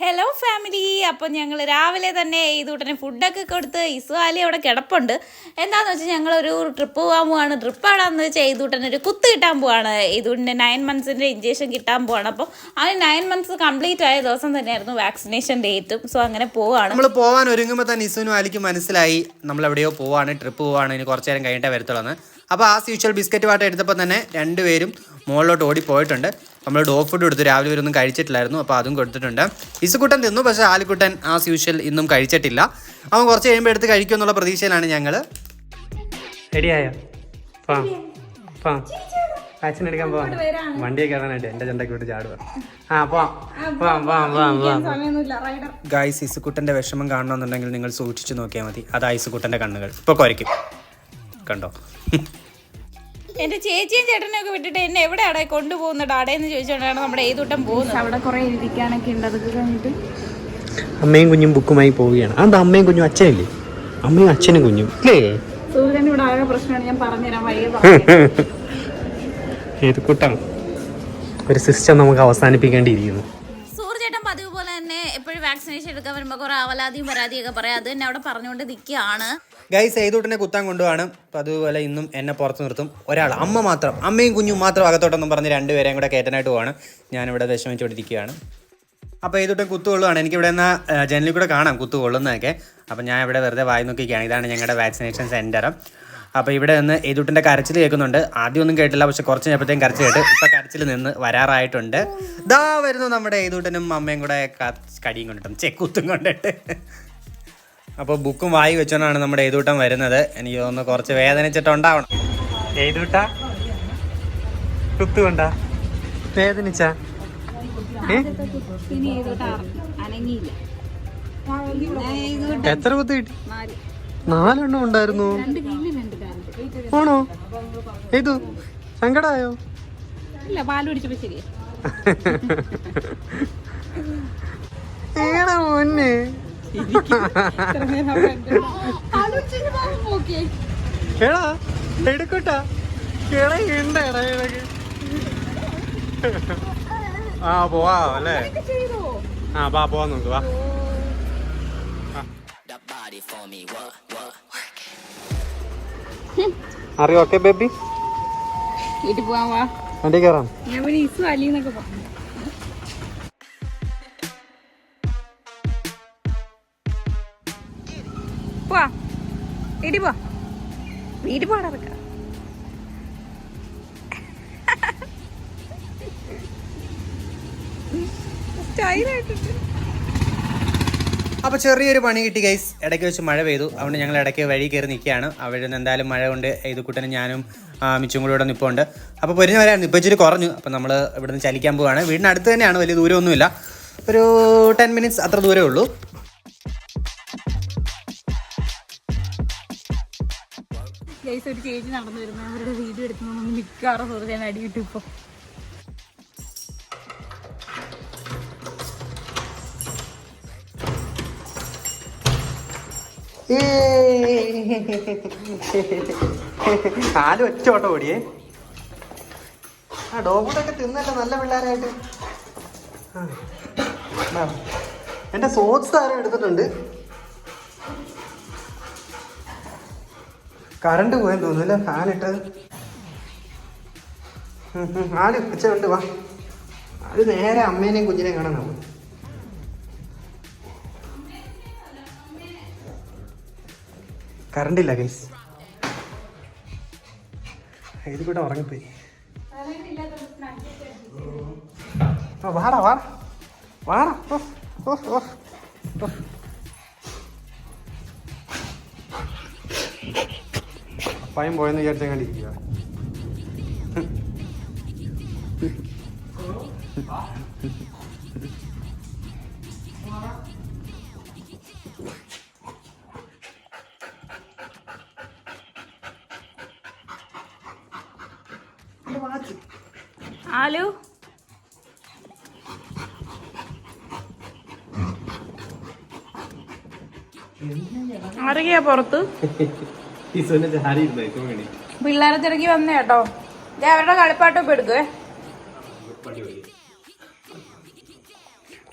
Hello family അപ്പോൾ ഞങ്ങൾ രാവിലെ തന്നെ ഇതൂട്ടന് ഫുഡൊക്കെ കൊടുത്ത് ഇസുവാലി അവിടെ കിടപ്പുണ്ട്. എന്താണെന്ന് വെച്ചാൽ ഞങ്ങളൊരു ട്രിപ്പ് പോകാൻ പോവാണ്. ട്രിപ്പ് ആണെന്ന് വെച്ചാൽ ഇതൂട്ടന് ഒരു കുത്ത് കിട്ടാൻ പോവാണ്. ഇതൂട്ടിന്റെ നയൻ മന്ത്സിന്റെ ഇഞ്ചക്ഷൻ കിട്ടാൻ പോവാണ്. അപ്പോൾ ആ നയൻ മന്ത്സ് കംപ്ലീറ്റ് ആയ ദിവസം തന്നെയായിരുന്നു വാക്സിനേഷൻ ഡേറ്റും സോ അങ്ങനെ പോവാണ്. നമ്മൾ പോകാൻ ഒരുങ്ങുമ്പോൾ തന്നെ ഇസുവിനും അലിക്കും മനസ്സിലായി. നമ്മൾ എവിടെയോ പോവാണ് ട്രിപ്പ് പോവാണ്. ഇനി കുറച്ച് നേരം കഴിഞ്ഞിട്ടേ വരത്തുള്ളൂ അപ്പോൾ ആസ് യൂഷ്വൽ ബിസ്ക്കറ്റ് വാട്ടർ എടുത്തപ്പോൾ തന്നെ രണ്ടുപേരും മുകളിലോട്ട് ഓടിപ്പോയിട്ടുണ്ട് നമ്മൾ ഡോ ഫുഡ് കൊടുത്തു രാവിലെ വരെ ഒന്നും കഴിച്ചിട്ടില്ലായിരുന്നു. അപ്പോൾ അതും കൊടുത്തിട്ടുണ്ട്. ഇസുക്കുട്ടൻ തിന്നു പക്ഷേ ആലിക്കുട്ടൻ ആസ് യൂഷ്വൽ ഇന്നും കഴിച്ചിട്ടില്ല. അവൻ കുറച്ച് കഴിയുമ്പോൾ എടുത്ത് കഴിക്കും എന്നുള്ള പ്രതീക്ഷയിലാണ് ഞങ്ങൾ റെഡിയായോ? പാ പാ വാക്സിൻ എടുക്കാൻ പോവാം. വണ്ടിയെ കയറാനായിട്ട് എന്റെ ചണ്ടയ്ക്ക് വിട്ട് ചാടുക. ആ പോവാം. പോവാം. പോവാം പോവാം പോവാം ഗായ്സ് ഇസുക്കുട്ടന്റെ വിഷമം കാണണമെന്നുണ്ടെങ്കിൽ നിങ്ങൾ സൂക്ഷിച്ചു നോക്കിയാൽ മതി. അതാ ഇസുക്കുട്ടന്റെ കണ്ണുകൾ. ഇപ്പോൾ കുരയ്ക്കും. കണ്ടോ? എന്റെ ചേച്ചിയും ചേട്ടനും ഒക്കെ വിട്ടിട്ട് എന്നെ എവിടെയാടെ കൊണ്ടുപോകുന്നത്? അടയെന്ന് ചോദിച്ചുകൊണ്ടാണ് നമ്മുടെ ഏതൂട്ടം പോകുന്നത്. അവിടെ കുറേ ഇരിക്കാനൊക്കെ ഉണ്ട്. അതൊക്കെ കഴിഞ്ഞിട്ട് അമ്മയും കുഞ്ഞും ബുക്കുമായി പോവുകയാണ്. അത് അമ്മയും കുഞ്ഞും അച്ഛനില്ലേ? അമ്മയും അച്ഛനും കുഞ്ഞും അല്ലേ സൂര്യൻ ഇവിടെ ആകെ പ്രശ്നമാണ്. ഞാൻ ഏത് കൂട്ടാണ് ഒരു സിസ്റ്റം നമുക്ക് അവസാനിപ്പിക്കേണ്ടിയിരിക്കുന്നു. വാക്സിനേഷൻ എടുക്കാൻ വരുമ്പോൾ കുറെ അവലാതിയും പരാതിയൊക്കെ പറയാം. അത് തന്നെ അവിടെ പറഞ്ഞുകൊണ്ട് നിൽക്കുകയാണ് ഗൈസ് ഏതൂട്ടിനെ കുത്താൻ കൊണ്ടുപോവാണ്. അപ്പം അതുപോലെ ഇന്നും എന്നെ പുറത്ത് നിർത്തും ഒരാൾ അമ്മ മാത്രം അമ്മയും കുഞ്ഞും മാത്രം അകത്തോട്ടെന്നും പറഞ്ഞ് രണ്ടുപേരെയും കൂടെ കയറ്റാനായിട്ട് പോവാണ്. ഞാനിവിടെ വിഷമിച്ചുകൊണ്ടിരിക്കുകയാണ് അപ്പോൾ ഏതൂട്ടൻ കുത്തുകൊള്ളുവാണ്. എനിക്ക് എനിക്കിവിടെ നിന്ന് ജനലിൽ കൂടെ കാണാം കുത്തുകൊള്ളുന്നതൊക്കെ. അപ്പോൾ അപ്പം ഞാൻ ഇവിടെ വെറുതെ വായി നോക്കിയിരിക്കുകയാണ്. ഇതാണ് ഞങ്ങളുടെ വാക്സിനേഷൻ സെന്റർ അപ്പോൾ ഇവിടെ നിന്ന് ഏതൂട്ടിന്റെ കരച്ചിൽ കേൾക്കുന്നുണ്ട്. ആദ്യം ഒന്നും കേട്ടില്ല പക്ഷെ കുറച്ച് കഴിഞ്ഞപ്പോഴത്തേക്കും കരച്ചിൽ കേട്ട് ഇപ്പൊ കരച്ചിൽ നിന്ന് വരാറായിട്ടുണ്ട്. ദാ വരുന്നു നമ്മുടെ ഏതൂട്ടനും അമ്മയും കൂടെ കടിയും കൊണ്ടിട്ടും ചെക്കുത്തും കുത്തും കൊണ്ടിട്ട്. അപ്പോൾ ബുക്കും വായി വെച്ചോണ്ടാണ് നമ്മുടെ ഏതൂട്ടം വരുന്നത്. എനിക്ക് തോന്നുന്നു കുറച്ച് വേദനിച്ചിട്ടുണ്ടാവണം. ഏതൂട്ടാ? കുത്തുകൊണ്ട? വേദനിച്ച? എത്ര കുത്ത് കിട്ടി? നാലെണ്ണം ഉണ്ടായിരുന്നു. ആണോ? ഏതു? സങ്കടായോ? ഇല്ല പാൽ പിടിച്ചപ്പോ ഏടാ മോനെ. എടാ എടുക്കട്ടാ. കേടാ ഇടയ്ക്ക് ആ പോവാ അല്ലേ? ആ വാ പോവാ നോക്ക് വാ അറിയോ ഓക്കെ ബേബി വീട്ടിൽ പോവാൻ വാ. വണ്ടി കയറാം ഞാൻ പിന്നെ ഇസു അലിന്നൊക്കെ പറഞ്ഞു പോവാ. വീട്ടിൽ പോ വീട്ടിൽ പോടാ സ്റ്റൈലായിട്ടുണ്ട് അപ്പോൾ ചെറിയൊരു പണി കിട്ടി ഗൈസ് ഇടയ്ക്ക് വെച്ച് മഴ പെയ്തു. അതുകൊണ്ട് ഞങ്ങൾ ഇടയ്ക്ക് വഴി കയറി നിൽക്കുകയാണ്. അവിടെ നിന്ന് എന്തായാലും മഴ കൊണ്ട് ഏതുക്കുട്ടനും ഞാനും മിച്ചും കൂടി ഇവിടെ നിൽപ്പുണ്ട് അപ്പോൾ പൊരിഞ്ഞ് വരായിരുന്നു ഇപ്പോൾ ഇച്ചിരി കുറഞ്ഞു. അപ്പോൾ നമ്മൾ ഇവിടെ നിന്ന് ചലിക്കാൻ പോവാണ്. വീടിന് അടുത്ത് തന്നെയാണ്. വലിയ ദൂരമൊന്നുമില്ല. ഒരു ടെൻ മിനിറ്റ്സ് അത്ര ദൂരമേ ഉള്ളൂ. ഒരു ചേച്ചി നടന്നു വരുന്നു. അവരുടെ വീഡിയോ എടുക്കുന്നു മിക്കവാറും സുഹൃത്തെ അടി കിട്ടും നാല് ഒറ്റ ഓട്ടം ഓടിയേ? ആ ഡോഗൂടൊക്കെ തിന്നല്ലോ നല്ല പിള്ളേരായിട്ട്. എന്റെ സോക്സ് ആരും എടുത്തിട്ടുണ്ട്. കറണ്ട് പോയെന്ന് തോന്നുന്നില്ല ഫാൻ ഇട്ടത്. ഉം, ഉം. ആൽ വാ. അത് നേരെ അമ്മേനെയും കുഞ്ഞിനെയും കാണാൻ നമ്മൾ കറണ്ട് ഇല്ല ഗൈസ് ഇത് കൂടെ ഉറങ്ങിപ്പോയി. വാടാ വാടാ. വാടാ. പയം പോയെന്ന് വിചാരിച്ചാൽ ആലു അറിയാ പുറത്ത്? പിള്ളേരെ തിരക്കി വന്നേ കേട്ടോ. ദേ അവരുടെ കളിപ്പാട്ടൊക്കെ എടുക്കുവേ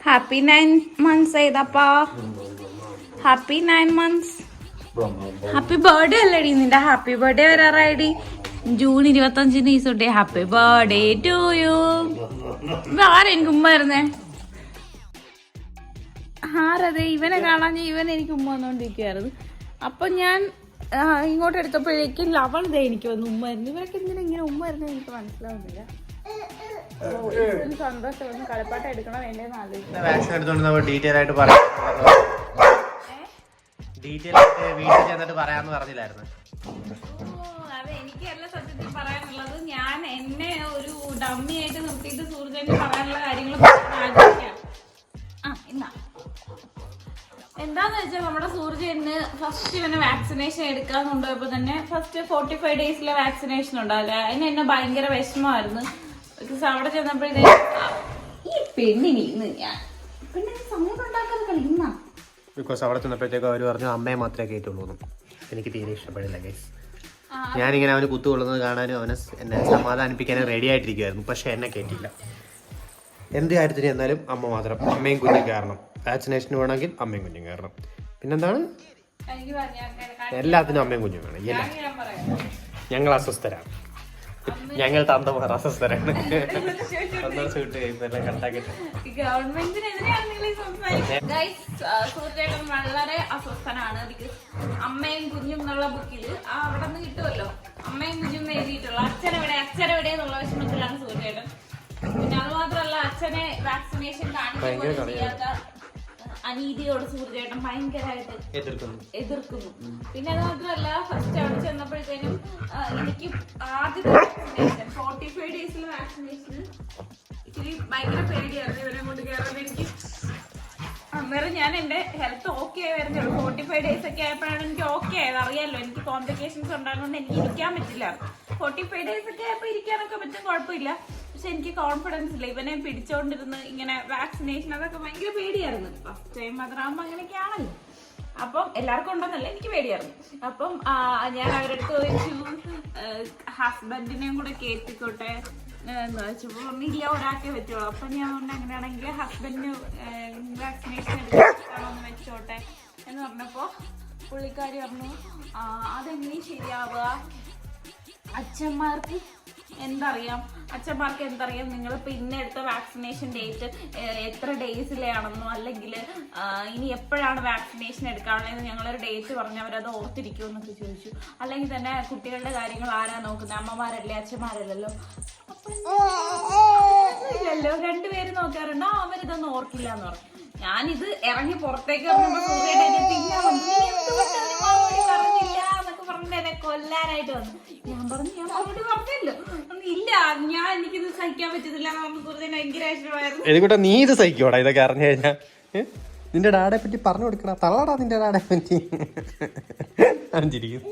happy nine months ഏതപ്പാ? Happy nine months happy birthday അല്ലേടി നിന്റെ ഹാപ്പി ബർത്ത്ഡേ വരാറായിടി. ജൂൺ ഇരുപത്തഞ്ചിന് ഈ Sunday happy birthday to you ആരാ എനിക്ക് ഉമ്മ വരുന്നേ ആരതെ ഇവനെ കാണാൻ ഇവൻ എനിക്ക് ഉമ്മ വന്നോണ്ടിരിക്കുവായിരുന്നു അപ്പൊ ഞാൻ ഇങ്ങോട്ട് എടുത്തപ്പോഴേക്കും ലവൺ ദേ എനിക്ക് വന്നു ഉമ്മ വരുന്നു. ഇവരൊക്കെ എന്തിനാ ഇങ്ങനെ ഉമ്മ വരുന്നത് എനിക്ക് മനസ്സിലാവുന്നില്ല. ഓ, ഇതിന് സന്തോഷം ഒന്ന് കളിപ്പാട്ടം എടുക്കണോ വേണ്ടേന്ന് ആലോചിക്കും വാക്സിൻ എടുത്തോണ്ട് നമ്മൾ ഡീറ്റെയിൽ ആയിട്ട് പറയാം. ഡീറ്റെയിൽ ആയിട്ട് വീട്ടിൽ ചെന്നിട്ട് പറയാന്ന് പറഞ്ഞില്ലായിരുന്നു. അതെ എനിക്കല്ല സത്യത്തിൽ പറയാനുള്ളത്. ഞാൻ എന്നെ ഒരു ഡമ്മി ആയിട്ട് നിർത്തിയിട്ട് സൂർജന് പറയാനുള്ള കാര്യങ്ങൾ ആഗ്രഹിക്കാം ആ എന്നാ. എന്താന്ന് വെച്ചാൽ നമ്മുടെ സൂർജന് ഫസ്റ്റ് ഇവന് വാക്സിനേഷൻ എടുക്കാൻ കൊണ്ടുപോയപ്പോ തന്നെ ഫസ്റ്റ് ഫോർട്ടി ഫൈവ് ഡേയ്സിലെ വാക്സിനേഷൻ ഉണ്ടാവില്ല? അതിന് എന്നെ ഭയങ്കര വിഷമമായിരുന്നു. അവിടെ ചെന്നപ്പോഴേ ഈ പെണ്ണിനി ഇന്ന് ഞാൻ പിന്നെ സമയം കളിക്കുന്ന ബിക്കോസ് അവിടെ ചെന്നപ്പോഴത്തേക്ക് അവർ പറഞ്ഞു അമ്മയെ മാത്രമേ കയറ്റുള്ളൂ എന്ന്. എനിക്ക് തീരെ ഇഷ്ടപ്പെടില്ല ഗൈസ് ഞാനിങ്ങനെ അവന് കുത്തുകൊള്ളുന്നത് കാണാനും അവനെ എന്നെ സമാധാനിപ്പിക്കാനും റെഡി ആയിട്ടിരിക്കുമായിരുന്നു പക്ഷെ എന്നെ കേട്ടില്ല എന്ത് കാര്യത്തിന് എന്നാലും അമ്മ മാത്രം അമ്മയും കുഞ്ഞും കയറണം വാക്സിനേഷന് വേണമെങ്കിൽ അമ്മയും കുഞ്ഞും കയറണം. പിന്നെന്താണ്? എല്ലാത്തിനും അമ്മയും കുഞ്ഞും വേണം. പറയാം. ഞങ്ങൾ അസ്വസ്ഥരാണ്. ഞങ്ങൾ തന്തമാർ അസ്വസ്ഥരാണ്. ഗവൺമെന്റിനെതിരെയാണ് വളരെ അസ്വസ്ഥനാണ്. അമ്മയും കുഞ്ഞും എന്നുള്ള ബുക്കിൽ അവിടെ നിന്ന് കിട്ടുമല്ലോ. അമ്മയും കുഞ്ഞും എഴുതിയിട്ടുള്ള അച്ഛനെവിടെ അച്ഛനെവിടെ എന്നുള്ള വിഷമത്തിലാണ് സൂര്യേട്ടൻ പിന്നെ അത് മാത്രമല്ല അച്ഛനെ വാക്സിനേഷൻ കാണിക്കാൻ ചെയ്യാത്ത അനീതിയോട് സുഹൃത്തേട്ടൻ ഭയങ്കരമായിട്ട് എതിർക്കുന്നു. എതിർക്കുന്നു. പിന്നെ അത് മാത്രമല്ല ഫസ്റ്റ് അവിടെ ചെന്നപ്പോഴത്തേനും എനിക്ക് ആദ്യത്തെ വാക്സിനേഷൻ ഫോർട്ടി ഫൈവ് ഡേയ്സിലെ വാക്സിനേഷൻ ഇച്ചിരി ഭയങ്കര പേടിയായിരുന്നു ഇവരെ കൊണ്ട് കയറാൻ എനിക്ക് അന്നേരം ഞാൻ എന്റെ ഹെൽത്ത് ഓക്കെ ആയി വരുന്നുള്ളൂ ഫോർട്ടി ഫൈവ് ഡേയ്സ് ഒക്കെ ആയപ്പോഴാണ് എനിക്ക് ഓക്കെ ആയത്. അറിയാമല്ലോ എനിക്ക് കോംപ്ലിക്കേഷൻസ് ഉണ്ടായതുകൊണ്ട് എനിക്ക് ഇരിക്കാൻ പറ്റില്ല. ഫോർട്ടി ഫൈവ് ഡേയ്സ് ഒക്കെ ആയപ്പോൾ ഇരിക്കാനൊക്കെ പറ്റും കുഴപ്പമില്ല. പക്ഷെ എനിക്ക് കോൺഫിഡൻസ് ഇല്ല. ഇവനെ പിടിച്ചോണ്ടിരുന്ന് ഇങ്ങനെ വാക്സിനേഷൻ അതൊക്കെ ഭയങ്കര പേടിയായിരുന്നു. ഫസ്റ്റ് ടൈം മദറാകുമ്പോൾ അങ്ങനെയൊക്കെ ആണല്ലോ അപ്പം എല്ലാവർക്കും ഉണ്ടെന്നല്ല എനിക്ക് പേടിയായിരുന്നു. അപ്പം ഞാൻ അവരുടെ അടുത്ത് ചോദിച്ചു ഹസ്ബൻഡിനെയും കൂടെ കേറ്റിക്കോട്ടെ എന്ന് വെച്ചപ്പോൾ ഒന്നില്ല ഒരാൾക്കേ പറ്റുള്ളൂ. അപ്പം ഞാൻ പറഞ്ഞു അങ്ങനെയാണെങ്കിൽ ഹസ്ബൻഡിന് വാക്സിനേഷൻ എടുക്കണമെന്ന് വെച്ചോട്ടെ. എന്ന് പറഞ്ഞപ്പോൾ പുള്ളിക്കാരി പറഞ്ഞു അതെങ്ങനെയും അതെങ്ങനെ ശരിയാവുക. അച്ഛന്മാർക്ക് എന്തറിയാം? അച്ഛന്മാർക്ക് എന്തറിയാം? നിങ്ങൾ പിന്നെ എടുത്ത വാക്സിനേഷൻ ഡേറ്റ് എത്ര ഡേയ്സിലാണെന്നോ അല്ലെങ്കിൽ ഇനി എപ്പോഴാണ് വാക്സിനേഷൻ എടുക്കാനുള്ളതെന്ന് ഞങ്ങളൊരു ഡേറ്റ് പറഞ്ഞ് അവരത് ഓർത്തിരിക്കുമോ എന്നൊക്കെ ചോദിച്ചു. അല്ലെങ്കിൽ തന്നെ കുട്ടികളുടെ കാര്യങ്ങൾ ആരാ നോക്കുന്നത്? അമ്മമാരല്ലേ അച്ഛന്മാരല്ലല്ലോ? ഇല്ലല്ലോ രണ്ടുപേരും നോക്കാറുണ്ട്. അവരിതൊന്നും ഓർക്കില്ല എന്ന് പറഞ്ഞു. ഞാനിത് ഇറങ്ങി പുറത്തേക്ക് ഇറങ്ങുമ്പോ സൂര്യയുടെ അടുത്ത് ഇങ്ങനെ വന്നു, കൊല്ലാനായിട്ട് വന്നു. എതുകൂട്ടാ നീ ഇത് സഹിക്കോടാ ഇതൊക്കെ അറിഞ്ഞു കഴിഞ്ഞാ. നിന്റെ ഡാഡെ പറ്റി പറഞ്ഞു കൊടുക്കണ തള്ളടാ നിന്റെ ഡാഡെ പറ്റി. പറയുമ്പോ.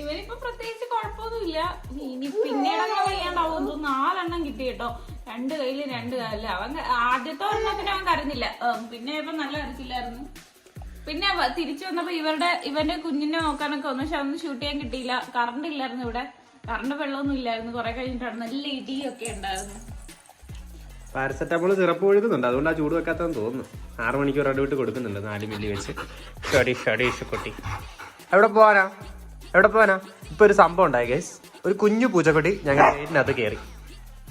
ഇവനിപ്പോ പ്രത്യേകിച്ച് കുഴപ്പമൊന്നുമില്ല. ഇനി പിന്നീട് നാലെണ്ണം കിട്ടി കേട്ടോ. രണ്ട് കയ്യിൽ രണ്ട് കാലില്ല അവൻ ആദ്യത്തോ ഒരെണ്ണത്തിന് അവൻ കരഞ്ഞില്ല. പിന്നെ ഇപ്പൊ നല്ല കരച്ചില്ലായിരുന്നു. പിന്നെ തിരിച്ചു വന്നപ്പോ ഇവരുടെ ഇവന്റെ കുഞ്ഞിനെ നോക്കാനൊക്കെ വന്നു. പക്ഷെ അതൊന്നും ഷൂട്ട് ചെയ്യാൻ കിട്ടിയില്ല. കറണ്ട് ഇല്ലായിരുന്നു ഇവിടെ. കറണ്ട് വെള്ളമൊന്നും ഇല്ലായിരുന്നു. കുറെ കഴിഞ്ഞിട്ടാണ് നല്ല ഇടിയൊക്കെ ഉണ്ടായിരുന്നു. പാരസെറ്റാമോൾ സിറപ്പ് ഒഴുകുന്നുണ്ട്. അതുകൊണ്ട് ആ ചൂട് വെക്കാത്തെന്ന് തോന്നുന്നു. ആറ് മണിക്കൂർ അടുവിട്ട് കൊടുക്കുന്നുണ്ട് നാല് മില്ലി വെച്ച്. ഷടി ഷടി കൊട്ടി. എവിടെ പോവാനാ? എവിടെ പോവാനാ? ഇപ്പൊ ഒരു സംഭവം ഉണ്ടായി ഗൈസ് ഒരു കുഞ്ഞു പൂച്ചക്കുട്ടി ഞങ്ങളുടെ വീടിനകത്ത് കയറി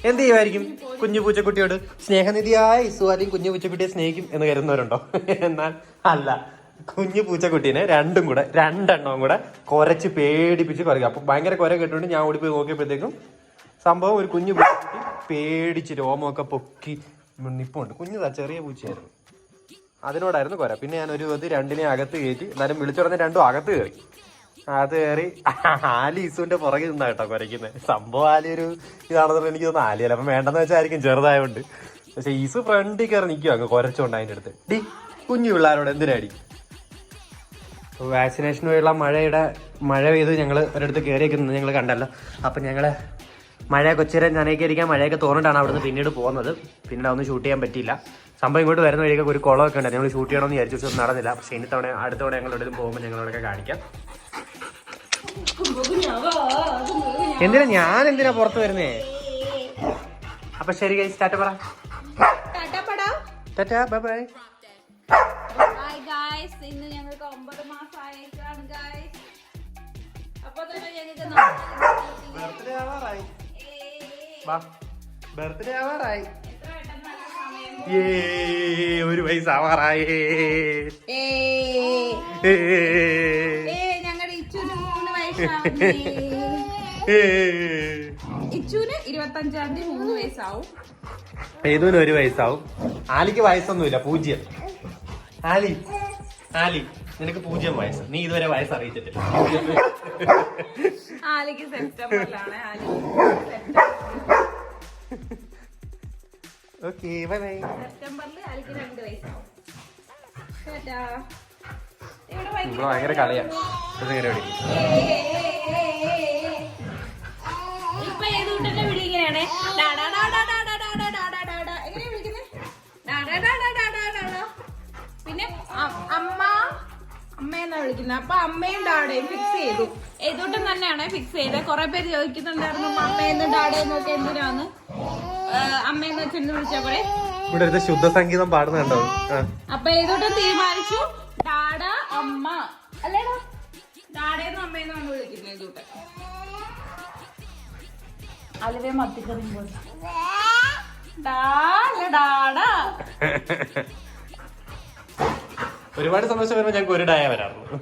എന്ത് ചെയ്യുമായിരിക്കും? കുഞ്ഞു പൂച്ചക്കുട്ടിയോട് സ്നേഹനിധിയായ ഇസുവാരെയും കുഞ്ഞു പൂച്ചക്കുട്ടിയെ സ്നേഹിക്കും എന്ന് കരുതുന്നവരുണ്ടോ? എന്നാൽ അല്ല. കുഞ്ഞു പൂച്ചക്കുട്ടീനെ രണ്ടും കൂടെ രണ്ടെണ്ണവും കൂടെ കുരച്ച് പേടിപ്പിച്ച് കുറയ്ക്കും അപ്പൊ ഭയങ്കര കുര കേട്ടുകൊണ്ട് ഞാൻ ഓടിപ്പോയി നോക്കിയപ്പോഴത്തേക്കും സംഭവം ഒരു കുഞ്ഞു പൂച്ചക്കുട്ടി പേടിച്ച് രോമമൊക്കെ പൊക്കി നിപ്പുണ്ട്. കുഞ്ഞുതാ ചെറിയ പൂച്ചയായിരുന്നു. അതിനോടായിരുന്നു കുര. പിന്നെ ഞാൻ ഒരു ഇത് രണ്ടിനെ അകത്ത് കയറ്റി എന്നാലും വിളിച്ചു പറഞ്ഞ രണ്ടും അകത്ത് കയറി. അത് കയറി ആലി ഇസുവിന്റെ പുറകെ നിന്നാ കേട്ടോ കുരയ്ക്കുന്നത് സംഭവം ആലി ഒരു ഇതാണെന്ന് എനിക്ക് തോന്നുന്നു ആലി അപ്പൊ വേണ്ടെന്ന് വെച്ചായിരിക്കും ചെറുതായോണ്ട്. പക്ഷെ ഈസു ഫ്രണ്ടിൽ കയറി നിൽക്കും അങ്ങ് കുരച്ചോണ്ട് അതിന്റെ അടുത്ത്. ഡി കുഞ്ഞു പിള്ളേരോട് എന്തിനാടി വാക്സിനേഷൻ വഴിയുള്ള മഴയുടെ മഴ പെയ്ത് ഞങ്ങൾ ഒരിടത്ത് കയറിയൊക്കെ നിന്ന് ഞങ്ങൾ കണ്ടല്ലോ. അപ്പം ഞങ്ങൾ മഴ കൊച്ചിരം നനയ്ക്കരിക്കാൻ മഴയൊക്കെ തോന്നിട്ടാണ് അവിടുന്ന് പിന്നീട് പോകുന്നത്. പിന്നീട് അതൊന്നും ഷൂട്ട് ചെയ്യാൻ പറ്റിയില്ല. സംഭവം ഇങ്ങോട്ട് വരുന്ന വഴിയൊക്കെ ഒരു കുളമൊക്കെ ഉണ്ട്. ഞങ്ങൾ ഷൂട്ട് ചെയ്യണമെന്ന് വിചാരിച്ചു ഒന്നും നടന്നില്ല. പക്ഷേ ഇനി തവണ അടുത്ത തവണ ഞങ്ങൾ പോകുമ്പോൾ ഞങ്ങളവിടെയൊക്കെ കാണിക്കാം. എന്തിനാ ഞാൻ എന്തിനാ പുറത്ത് വരുന്നേ? അപ്പൊ ശരി ഗൈസ് ടാറ്റ പറ. Tata bye bye hi guys ഇന്ന് ഞങ്ങൾക്ക് ഒമ്പത് മാസമായേക്കാണ് ഗായ്സ് അപ്പൊ തന്നെ ഞങ്ങൾക്ക് ബർത്ത്ഡേ ആവാറായി. ഒരു വയസ്സാവാറായേ. ഇരുപത്തഞ്ചാം തീയതി മൂന്ന് വയസ്സാവും. ഏതോനും ഒരു വയസ്സാവും. ആലിക്ക് വയസ്സൊന്നുമില്ല പൂജ്യം. ആലി ആലി നിനക്ക് പൂജ്യം വയസ്സ്. നീ ഇതുവരെ വയസ്സ് അറിയിച്ചിട്ടില്ല. ആലിക്ക് സെപ്റ്റംബറിലാണ്. ആലിക്ക് ഓക്കെ ബൈ ബൈ സെപ്റ്റംബറിൽ ആലിക്ക് രണ്ട് വയസ്സാവും. ഇവിടെ ഭയങ്കര കളിയാ ഇത് നേരെ ഓടി ഇപ്പൊ ഏതുകൊണ്ടെന്നെ വിളി ഇങ്ങനെയാണേ ഡാടാ ഡാടാ ഡാടാ ഡാടാ ഡാടാ ഡാടാ. എങ്ങനെയാ വിളിക്കുന്നെ? ഡാടാ ഡാടാ ഡാടാ ഡാടാ. പിന്നെ അ- അമ്മ അമ്മയെന്നാ വിളിക്കുന്നത് അപ്പൊ അമ്മയും ഡാഡയും ഫിക്സ് ചെയ്തു ഏതോട്ടും തന്നെയാണ് ഫിക്സ് ചെയ്തത് കുറെ പേര് ചോദിക്കുന്നുണ്ടായിരുന്നു അമ്മയെന്ന് ഡാഡേന്നൊക്കെ ഒക്കെ എന്തിനാന്ന് അമ്മയെന്ന് വെച്ചെന്ന് വിളിച്ചാ പോലെ ഇവിടെ ഒരു ശുദ്ധ സംഗീതം പാടുന്നുണ്ടോ അപ്പൊ ഏതോട്ടും തീരുമാനിച്ചു? ഡാഡ അമ്മ. അല്ലേടാ? ഡാഡയെന്നും അമ്മയെന്നാണ് വിളിക്കുന്നത് ഏതോട്ടെ? അലവേ മത്തിക്കറിയുമ്പോൾ ഡാടാ ഒരുപാട് സന്തോഷം വരുമ്പോ ഞങ്ങൾക്ക് ഒരു ഡായ വരാറുള്ളൂ.